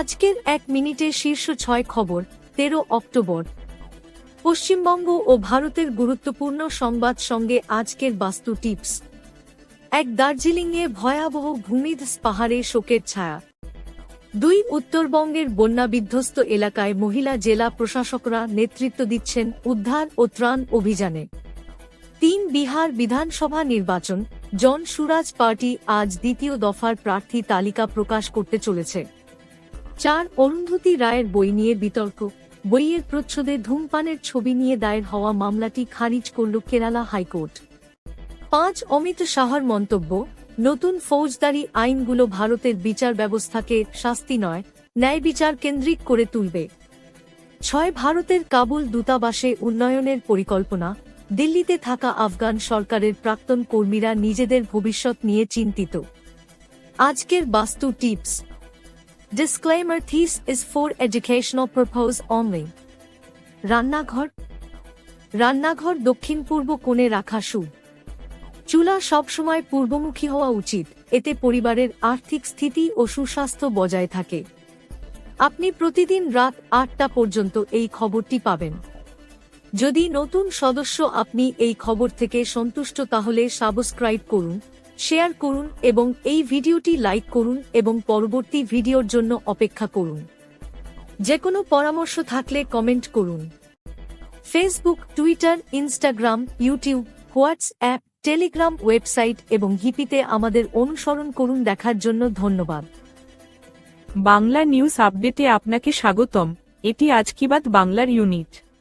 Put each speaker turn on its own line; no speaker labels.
আজকের এক মিনিটে শীর্ষ ছয় খবর, তেরো অক্টোবর। পশ্চিমবঙ্গ ও ভারতের গুরুত্বপূর্ণ সংবাদ সঙ্গে আজকের বাস্তু টিপস। এক দার্জিলিংয়ে ভয়াবহ ভূমিধস পাহাড়ে শোকের ছায়া। দুই উত্তরবঙ্গের বন্যা বিধ্বস্ত এলাকায় মহিলা জেলা প্রশাসকরা নেতৃত্ব দিচ্ছেন উদ্ধার ও ত্রাণ অভিযানে। তিন বিহার বিধানসভা নির্বাচন, জন সুরাজ পার্টি আজ দ্বিতীয় দফার প্রার্থী তালিকা প্রকাশ করতে চলেছে। চার অরুন্ধতী রায়ের বই নিয়ে বিতর্ক। বইয়ের প্রচ্ছদে ধূমপানের ছবি নিয়ে দায়ের হওয়া মামলাটি খারিজ করল কেরালা হাইকোর্ট। পাঁচ অমিত শাহর মন্তব্য, নতুন ফৌজদারি আইনগুলো ভারতের বিচার ব্যবস্থাকে শাস্তি নয়, ন্যায় বিচার কেন্দ্রিক করে তুলবে। ছয় ভারতের কাবুল দূতাবাসে উন্নয়নের পরিকল্পনা, দিল্লিতে থাকা আফগান সরকারের প্রাক্তন কর্মীরা নিজেদের ভবিষ্যৎ নিয়ে চিন্তিত। আজকের Vastu tips. Disclaimer, This is for educational purpose only. রান্নাঘর রান্নাঘর দক্ষিণ পূর্ব কোণে রাখা শুভ চুলা সবসময় পূর্বমুখী হওয়া উচিত, এতে পরিবারের আর্থিক স্থিতি ও সুস্বাস্থ্য বজায় থাকে। আপনি প্রতিদিন রাত আটটা পর্যন্ত এই খবরটি পাবেন। যদি নতুন সদস্য আপনি এই খবর থেকে সন্তুষ্ট, তাহলে সাবস্ক্রাইব করুন। শেয়ার করুন এবং এই ভিডিওটি লাইক করুন এবং পরবর্তী ভিডিওর জন্য অপেক্ষা করুন। যে কোনো পরামর্শ থাকলে কমেন্ট করুন। Facebook, Twitter, Instagram, YouTube, WhatsApp, Telegram website এবং হিপিতে আমাদের অনুসরণ করুন দেখার জন্য ধন্যবাদ।
বাংলা নিউজ আপডেটে আপনাকে স্বাগতম। এটি আজকিবাদ বাংলার ইউনিট।